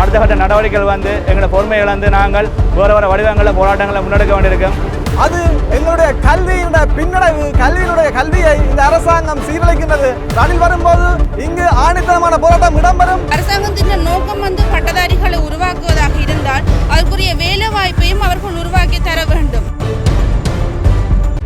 அடுத்த கட்ட நடவடிக்கைகள் வந்து எங்களோட பொறுமைகளை வந்து நாங்கள் வேறு வேறு வடிவங்களில் போராட்டங்களை முன்னெடுக்க வேண்டியிருக்கும். அது எங்களுடைய கல்வியினுடைய பின்னடைவு கல்வியினுடைய கல்வியை இந்த அரசாங்கம் சீரழிக்கின்றது. ரணில் வரும்போது இங்கு ஆணித்தனமான போராட்டம் இடம்பெறும். அரசாங்கத்தின் நோக்கம் வந்து பட்டதாரிகளை உருவாக்குவதாக இருந்தால் அதற்குரிய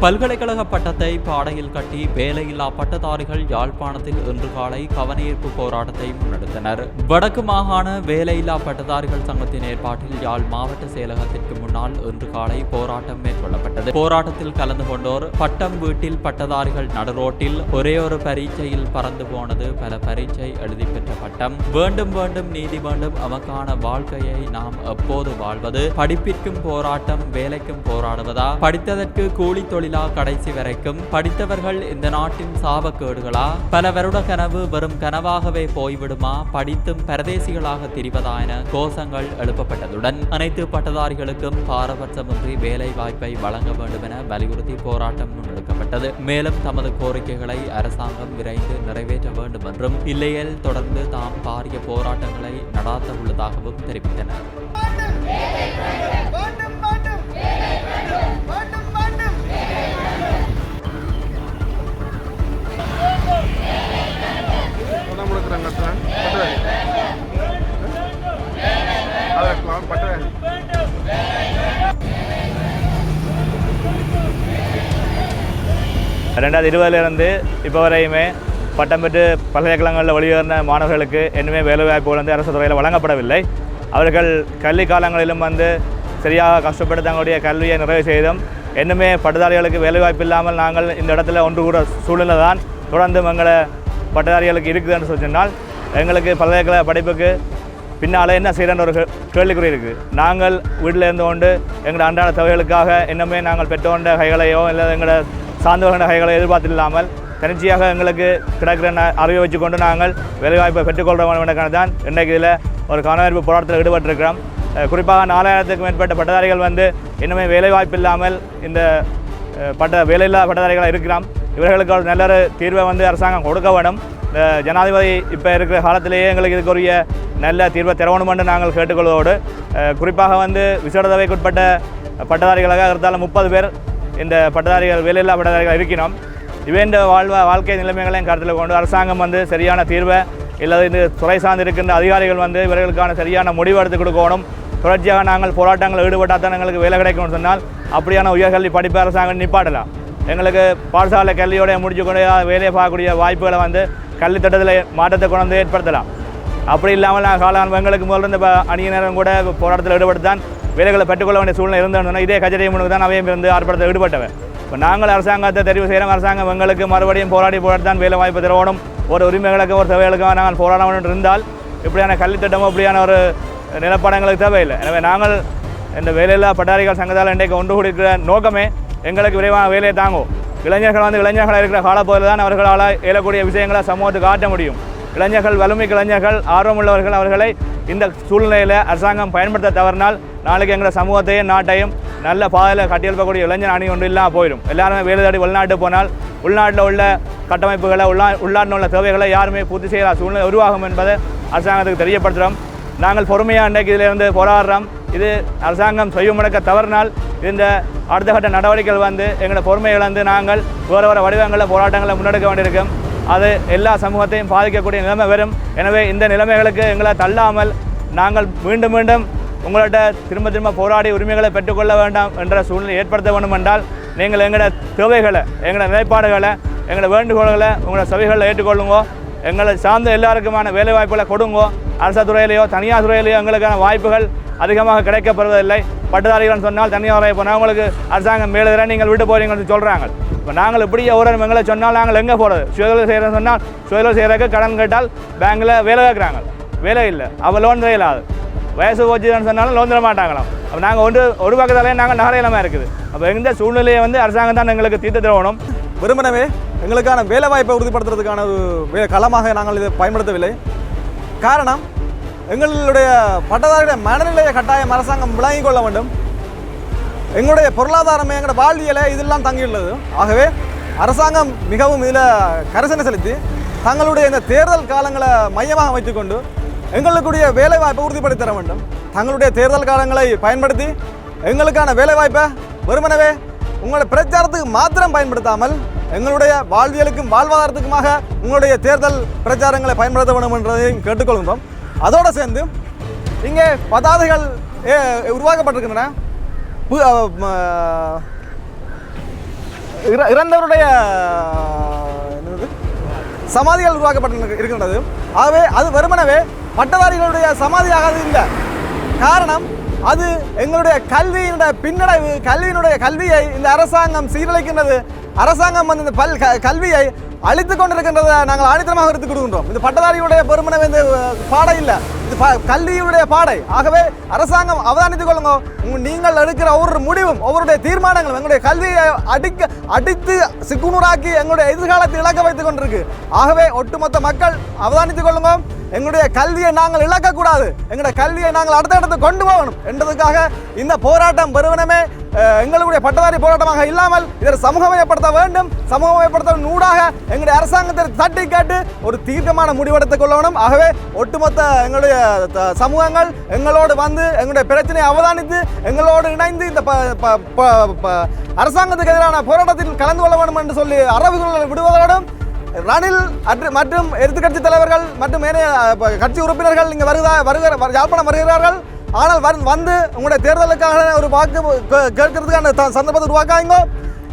பல்கலைக்கழக பட்டத்தை பாடையில் கட்டி வேலையில்லா பட்டதாரிகள் யாழ்ப்பாணத்தில் இன்று காலை கவனஈர்ப்பு போராட்டத்தை முன்னெடுத்தனர். வடக்கு மாகாண வேலையில்லா பட்டதாரிகள் சங்கத்தின் ஏற்பாட்டில் யாழ் மாவட்ட செயலகத்திற்கு முன்னால் இன்று காலை போராட்டம் மேற்கொள்ளப்பட்டது. போராட்டத்தில் கலந்து கொண்டோர் பட்டம் வீட்டில் பட்டதாரிகள் நடுரோட்டில் ஒரே ஒரு பரீட்சையில் பறந்து போனது. பல பரீட்சை எழுதி பெற்ற பட்டம். வேண்டும் வேண்டும் நீதி வேண்டும். அவக்கான வாழ்க்கையை நாம் எப்போது வாழ்வது? படிப்பிற்கும் போராட்டம் வேலைக்கும் போராடுவதா? படித்ததற்கு கூலி தொழில் கடைசி வரைக்கும் படித்தவர்கள் இந்த நாட்டின் சாபக்கேடுகளா? பல வருட கனவு வெறும் கனவாகவே போய்விடுமா? படித்தும் பரதேசிகளாக திரிவதா என கோஷங்கள் எழுப்பப்பட்டதுடன் அனைத்து பட்டதாரிகளுக்கும் பாரபட்சமின்றி வேலை வாய்ப்பை வழங்க வேண்டும் என வலியுறுத்தி போராட்டம் முன்னெடுக்கப்பட்டது. மேலும் தமது கோரிக்கைகளை அரசாங்கம் விரைந்து நிறைவேற்ற வேண்டும் என்றும் இல்லையேல் தொடர்ந்து தாம் பாரிய போராட்டங்களை நடாத்த உள்ளதாகவும் தெரிவித்தனர். ரெண்டாயிரத்தி இருபதுலேருந்து இப்போ வரையுமே பட்டம் பெற்று பல்கலைக்கழகங்களில் வெளியேறின மாணவர்களுக்கு இன்னுமே வேலைவாய்ப்புகள் வந்து அரசு துறையில் வழங்கப்படவில்லை. அவர்கள் கல்வி காலங்களிலும் வந்து சரியாக கஷ்டப்பட்டு தங்களுடைய கல்வியை நிறைவு செய்தும் இன்னுமே பட்டதாரிகளுக்கு வேலைவாய்ப்பு இல்லாமல் நாங்கள் இந்த இடத்துல ஒன்று கூட சூழ்நிலை தான் தொடர்ந்து எங்களை பட்டதாரிகளுக்கு இருக்குதுன்னு சொல்லி சொன்னால் எங்களுக்கு பல்கலைக்கழக படிப்புக்கு பின்னால் என்ன செய்கிறன்ற ஒரு கேள்விக்குறி இருக்குது நாங்கள் வீட்டில் இருந்து கொண்டு எங்களோட அன்றாட தொகைகளுக்காக இன்னுமே நாங்கள் பெற்றோண்ட கைகளையோ இல்லை எங்களோட சார்ந்தவர்கள கைகளை எதிர்பார்த்து இல்லாமல் தனிச்சையாக எங்களுக்கு கிடைக்கிற அறிவை வச்சுக்கொண்டு நாங்கள் வேலைவாய்ப்பை பெற்றுக்கொள்கிறோம் தான் இன்றைக்கு இதில் ஒரு கவனஈர்ப்பு போராட்டத்தில் ஈடுபட்டிருக்கிறோம். குறிப்பாக நாலாயிரத்துக்கும் மேற்பட்ட பட்டதாரிகள் வந்து இன்னுமே வேலைவாய்ப்பு இல்லாமல் இந்த பட்ட வேலையில்லா பட்டதாரிகளாக இருக்கிறோம். இவர்களுக்கு ஒரு நல்ல தீர்வை வந்து அரசாங்கம் கொடுக்க வேண்டும் இந்த ஜனாதிபதி இப்போ இருக்கிற காலத்திலேயே எங்களுக்கு இதுக்குரிய நல்ல தீர்வை திறவணுமென்று நாங்கள் கேட்டுக்கொள்வதோடு குறிப்பாக வந்து விசேட தேவைக்குட்பட்ட பட்டதாரிகளாக இருந்தாலும் முப்பது பேர் இந்த பட்டதாரிகள் வேலையில்லா பட்டதாரிகள் இருக்கிறோம் இவேண்ட வாழ்வ வாழ்க்கை நிலைமைகளையும் கருத்தில் கொண்டு அரசாங்கம் வந்து சரியான தீர்வை இல்லது இந்த துறை சார்ந்து இருக்கின்ற அதிகாரிகள் வந்து இவர்களுக்கான சரியான முடிவு எடுத்து கொடுக்கணும். தொடர்ச்சியாக நாங்கள் போராட்டங்களில் ஈடுபட்டால் தான் எங்களுக்கு வேலை கிடைக்கும்னு சொன்னால் அப்படியான உயர்கல்வி படிப்பு அரசாங்கம் நிப்பாட்டலாம். எங்களுக்கு பாடசாலை கல்வியோடய முடிச்சு கொண்டு வேலையை பார்க்கக்கூடிய வாய்ப்புகளை வந்து கல்வி திட்டத்தில் மாற்றத்தை கொண்டு வந்து ஏற்படுத்தலாம். அப்படி இல்லாமல் நான் கால எங்களுக்கு முதல்ல இந்த அணியினரும் கூட போராட்டத்தில் ஈடுபட்டு தான் வேலைகளை பெற்றுக்கொள்ள வேண்டிய சூழ்நிலை இருந்தோன்னா இதே கஜரி முழுக்க தான் அவையும் இருந்து ஆர்ப்பாட்டத்தில் ஈடுபட்டவன். இப்போ நாங்கள் அரசாங்கத்தை தெரிவு செய்கிறோம் அரசாங்கம் எங்களுக்கு மறுபடியும் போராடி போராடி தான் வேலை வாய்ப்பு தரணும் ஒரு உரிமைகளுக்கு ஒரு தேவைகளுக்காக நாங்கள் போராட வேண்டும் இருந்தால் இப்படியான கல்வி இப்படியான ஒரு நிலப்படங்களுக்கு தேவையில்லை. எனவே நாங்கள் இந்த வேலையில்லா பட்டாரிகள் சங்கத்தால் இன்றைக்கு ஒன்று கூடியிருக்கிற நோக்கமே எங்களுக்கு விரைவான வேலையை தாங்கும். இளைஞர்கள் வந்து இளைஞர்களாக இருக்கிற காலப்பகுதியில் தான் அவர்களால் இயலக்கூடிய விஷயங்களை சமூகத்துக்கு காட்ட முடியும். இளைஞர்கள் வலிமை இளைஞர்கள் ஆர்வமுள்ளவர்கள் அவர்களை இந்த சூழ்நிலையில் அரசாங்கம் பயன்படுத்த தவறினால் நாளைக்கு எங்கள் சமூகத்தையும் நாட்டையும் நல்ல பாதையில் கட்டியெழுப்பக்கூடிய இளைஞர் அணி ஒன்று இல்லாமல் போயிடும். எல்லாருமே வேலை தேடி உள்நாட்டு போனால் உள்நாட்டில் உள்ள கட்டமைப்புகளை உள்நா உள்நாட்டில் உள்ள தேவைகளை யாருமே பூர்த்தி செய்யாத சூழ்நிலை உருவாகும் என்பதை அரசாங்கத்துக்கு தெரியப்படுத்துகிறோம் நாங்கள் பொறுமையாக இன்றைக்கு வந்து போராடுறோம். இது அரசாங்கம் செய்யும் முடக்க தவறினால் இந்த அடுத்த கட்ட நடவடிக்கைகள் வந்து எங்களோட பொறுமை இழந்து நாங்கள் வேறு வேறு வடிவங்களில் போராட்டங்களை முன்னெடுக்க வேண்டியிருக்கும். அது எல்லா சமூகத்தையும் பாதிக்கக்கூடிய நிலைமை வரும். எனவே இந்த நிலைமைகளுக்கு எங்களை தள்ளாமல் நாங்கள் மீண்டும் மீண்டும் உங்கள்கிட்ட திரும்ப திரும்ப போராடி உரிமைகளை பெற்றுக்கொள்ள வேண்டாம் என்ற சூழ்நிலை ஏற்படுத்த வேண்டும் என்றால் நீங்கள் எங்களோட தேவைகளை எங்களோட நிலைப்பாடுகளை எங்களோட வேண்டுகோள்களை உங்களோட சபைகளில் ஏற்றுக்கொள்ளுங்கோ. எங்களை சார்ந்த எல்லாருக்குமான வேலைவாய்ப்புகளை கொடுங்கோ. அரசு துறையிலேயோ தனியார் துறையிலேயோ எங்களுக்கான வாய்ப்புகள் அதிகமாக கிடைக்கப்படுவதில்லை பட்டதாரிகள் சொன்னால் தனியார் துறை போனால் உங்களுக்கு அரசாங்கம் மேலுகிற நீங்கள் விட்டு போறீங்கன்னு சொல்கிறாங்க இப்போ நாங்கள் இப்படி ஒரு எங்களை சொன்னால் நாங்கள் எங்கே போகிறது சுயதொழில் செய்கிறேன்னு சொன்னால் சுயதொழில் செய்கிறதுக்கு கடன் கேட்டால் பேங்க்கில் வேலை கேட்குறாங்க. வேலை இல்லை. அவள் லோன் இல்லாது வயசு போச்சுன்னு சொன்னாலும் லோன் தர மாட்டாங்களாம். அப்போ நாங்கள் ஒன்று ஒரு பக்கத்தாலே நாங்கள் நகரையிலமாக இருக்குது. அப்போ எந்த சூழ்நிலையை வந்து அரசாங்கம் தான் எங்களுக்கு தீர்த்து தரணும். விரும்பினவே எங்களுக்கான வேலை வாய்ப்பை உறுதிப்படுத்துறதுக்கான ஒரு களமாக நாங்கள் இதை பயன்படுத்தவில்லை. காரணம் எங்களுடைய பட்டதாரிகளுடைய மனநிலையை கட்டாயம் அரசாங்கம் விளங்கிக் கொள்ள வேண்டும். எங்களுடைய பொருளாதாரமே எங்களோட வாழ்வியலை இதெல்லாம் தங்கியுள்ளது. ஆகவே அரசாங்கம் மிகவும் இதில் கரிசனை செலுத்தி தங்களுடைய இந்த தேர்தல் காலங்களை மையமாக வைத்துக்கொண்டு எங்களுக்குடைய வேலைவாய்ப்பை உறுதிப்படுத்தி தர வேண்டும். தங்களுடைய தேர்தல் காலங்களை பயன்படுத்தி எங்களுக்கான வேலைவாய்ப்பை வெறுமனவே உங்களுடைய பிரச்சாரத்துக்கு மாத்திரம் பயன்படுத்தாமல் எங்களுடைய வாழ்வியலுக்கும் வாழ்வாதாரத்துக்குமாக உங்களுடைய தேர்தல் பிரச்சாரங்களை பயன்படுத்த வேண்டும் என்றதையும் கேட்டுக்கொள்கின்றோம். அதோடு சேர்ந்து இங்கே பதாதைகள் ஏ, உருவாக்கப்பட்டிருக்கின்றன. பு- இறந்தவருடைய சமாதிகள் உருவாக்கப்பட்டு இருக்கின்றது. ஆகவே அது வெறுமனவே பட்டதாரிகளுடைய சமாதியாக இல்லை. காரணம் அது எங்களுடைய கல்வியினுடைய பின்னடைவு கல்வியினுடைய கல்வியை இந்த அரசாங்கம் சீரழிக்கின்றது. அரசாங்கம் வந்து இந்த பல் க- கல்வியை அழித்து கொண்டிருக்கின்றதை நாங்கள் ஆணித்தரமாக எடுத்துக் கொடுக்கின்றோம். இந்த பட்டதாரியுடைய பெருமனவே இந்த பாடம் இல்லை. கல்வியுடைய பாடை. ஆகவே அரசாங்கம் அவதானித்துக் கொள்ளுங்க. நீங்கள் எடுக்கிற ஒவ்வொரு முடிவும் ஒவ்வொருடைய தீர்மானங்களும் எங்களுடைய கல்வியை அடிக்க அடித்து சிக்குநூறாக்கி எங்களுடைய எதிர்காலத்தை இழக்க வைத்துக் கொண்டிருக்கு. ஆகவே ஒட்டுமொத்த மக்கள் அவதானித்துக் கொள்ளுங்க. எங்களுடைய கல்வியை நாங்கள் இழக்கக்கூடாது. எங்களுடைய கல்வியை நாங்கள் அடுத்த இடத்துக்கு கொண்டு போகணும். என்பதற்காக இந்த போராட்டம் பெருவனமே எங்களுடைய பட்டதாரி போராட்டமாக இல்லாமல் இதை சமூகமயப்படுத்த வேண்டும். சமூகமயப்படுத்த நூடாக எங்களுடைய அரசாங்கத்தை தட்டி கேட்டு ஒரு தீர்க்கமான முடிவெடுத்துக் கொள்ளணும். ஆகவே ஒட்டுமொத்த எங்களுடைய த- சமூகங்கள் எங்களோடு வந்து எங்களுடைய பிரச்சனையை அவதானித்து எங்களோடு இணைந்து இந்த ப- ப- ப- ப- அரசாங்கத்துக்கு எதிரான போராட்டத்தில் கலந்து கொள்ள வேண்டும் என்று சொல்லி அரபுகளை விடுவதோடும் ரணில் மற்றும் எதிர்கட்சி தலைவர்கள் மற்றும் ஏனைய கட்சி உறுப்பினர்கள் இங்கே வருகிறா வருகிற யாழ்ப்பாணம் வருகிறார்கள். ஆனால் வரு- வந்து உங்களுடைய தேர்தலுக்காக ஒரு வாக்கு கேட்கறதுக்கான சந்தர்ப்பத்தை உருவாக்காங்க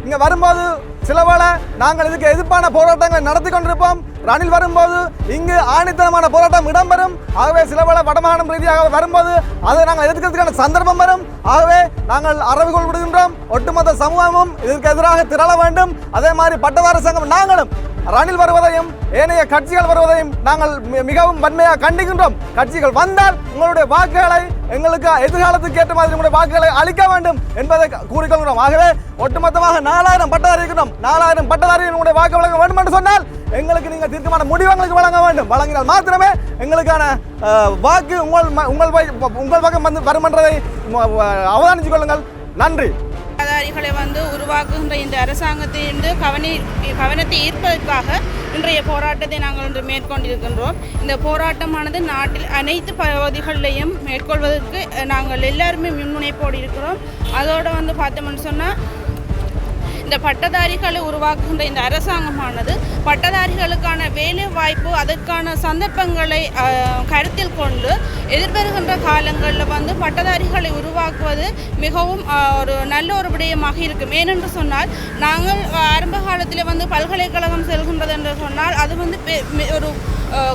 இங்கே வரும்போது சில வேளை நாங்கள் இதுக்கு எதிர்ப்பான போராட்டங்களை நடத்தி கொண்டிருப்போம். ரணில் வரும்போது இங்கு ஆணித்தனமான போராட்டம் இடம்பெறும். ஆகவே சில வேளை வடமாகாணம் ரீதியாக வரும்போது அதை நாங்கள் எதிர்க்கிறதுக்கான சந்தர்ப்பம் வரும். ஆகவே நாங்கள் அரவுகோள் விடுகின்றோம். ஒட்டுமொத்த சமூகமும் இதற்கு எதிராக திரள வேண்டும். அதே மாதிரி பட்டதார சங்கம் நாங்களும் ரணில் வருவதையும் ஏனைய கட்சிகள் வருவதையும் நாங்கள் மிகவும் வன்மையாக கண்டிக்கின்றோம். கட்சிகள் வந்தால் உங்களுடைய வாக்குகளை எங்களுக்கு எதிர்காலத்துக்கு ஏற்ற மாதிரி உங்களுடைய வாக்குகளை அளிக்க வேண்டும் என்பதை கூறிக்கொள்கிறோம். ஆகவே ஒட்டுமொத்தமாக நாலாயிரம் பட்டதாரி இருக்கிறோம் நாலாயிரம் பட்டதாரி உங்களுடைய வாக்கு வழங்க வேண்டும் என்று சொன்னால் எங்களுக்கு நீங்கள் தீர்க்கமான முடிவு எங்களுக்கு வழங்க வேண்டும். வழங்கினால் மாத்திரமே எங்களுக்கான வாக்கு உங்கள் ம- உங்கள் உங்கள் பக்கம் வந்து வரும் என்றதை அவதானித்துக் கொள்ளுங்கள். நன்றி. பட்டதாரிகளை வந்து உருவாக்குகின்ற இந்த அரசாங்கத்திலிருந்து கவனி கவனத்தை ஈர்ப்பதற்காக இன்றைய போராட்டத்தை நாங்கள் இன்று மேற்கொண்டிருக்கின்றோம். இந்த போராட்டமானது நாட்டில் அனைத்து பகுதிகளிலையும் மேற்கொள்வதற்கு நாங்கள் எல்லாருமே முன்முனைப்போடு இருக்கிறோம். அதோடு வந்து பார்த்தோம்னு சொன்னால் இந்த பட்டதாரிகளை உருவாக்குகின்ற இந்த அரசாங்கமானது பட்டதாரிகளுக்கான வேலை வாய்ப்பு அதற்கான சந்தர்ப்பங்களை கருத்தில் கொண்டு எதிர்வருகின்ற காலங்களில் வந்து பட்டதாரிகளை உருவாக்குவது மிகவும் ஒரு நல்ல ஒரு விடயமாக இருக்கும். ஏனென்று சொன்னால் நாங்கள் ஆரம்ப காலத்தில் வந்து பல்கலைக்கழகம் செல்கின்றது என்று சொன்னால் அது வந்து பெ- ஒரு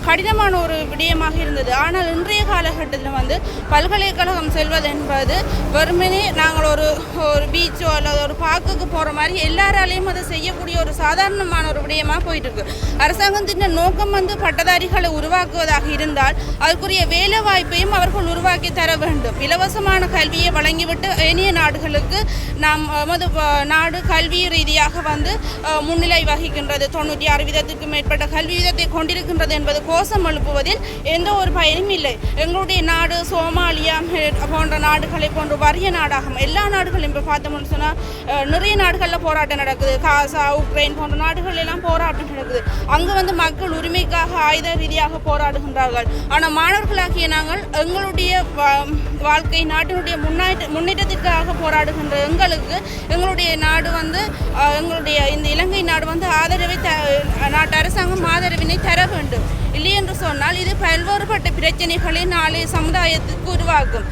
கடினமான ஒரு விடயமாக இருந்தது. ஆனால் இன்றைய காலகட்டத்தில் வந்து பல்கலைக்கழகம் செல்வது என்பது வெறுமனே நாங்கள் ஒரு ஒரு பீச்சோ அல்லது ஒரு பார்க்குக்கு போகிற மாதிரி எல்லாராலையும் அதை செய்யக்கூடிய ஒரு சாதாரணமான ஒரு விடயமாக போயிட்டுருக்கு. அரசாங்கத்தின் நோக்கம் வந்து பட்டதாரிகளை உருவாக்குவதாக இருந்தால் அதற்குரிய வேலை வாய்ப்பையும் அவர்கள் உருவாக்கி தர வேண்டும். இலவசமான கல்வியை வழங்கிவிட்டு ஏனைய நாடுகளுக்கு நாம் நமது நாடு கல்வி ரீதியாக வந்து முன்னிலை வகிக்கின்றது. தொண்ணூற்றி ஆறு வீதத்துக்கு மேற்பட்ட கல்வி வீதத்தை கொண்டிருக்கின்றது என்பது கோஷம் எழுப்புவதில் எந்த ஒரு பயனும் இல்லை. எங்களுடைய நாடு சோமாலியா போன்ற நாடுகளை போன்ற வறிய நாடாகும். எல்லா நாடுகளும் இப்போ பார்த்தோம்னு சொன்னால் நிறைய நாடுகளில் போராட்டம் நடக்குது. காசா உக்ரைன் போன்ற நாடுகள் எல்லாம் போராட்டம் நடக்குது. அங்கே வந்து மக்கள் உரிமைக்காக ஆயுத ரீதியாக போராடுகின்றார்கள். ஆனால் மாணவர்களாகிய நாங்கள் எங்களுடைய வா- வாழ்க்கை நாட்டினுடைய முன்னேற்ற முன்னேற்றத்திற்காக போராடுகின்ற எங்களுக்கு எங்களுடைய நாடு வந்து எங்களுடைய இந்த இலங்கை நாடு வந்து ஆதரவை த நாட்டு அரசாங்கம் ஆதரவினை தர வேண்டும். இல்லை என்று சொன்னால் இது பல்வேறுபட்ட பிரச்சனைகளை நாளை சமுதாயத்துக்கு உருவாக்கும்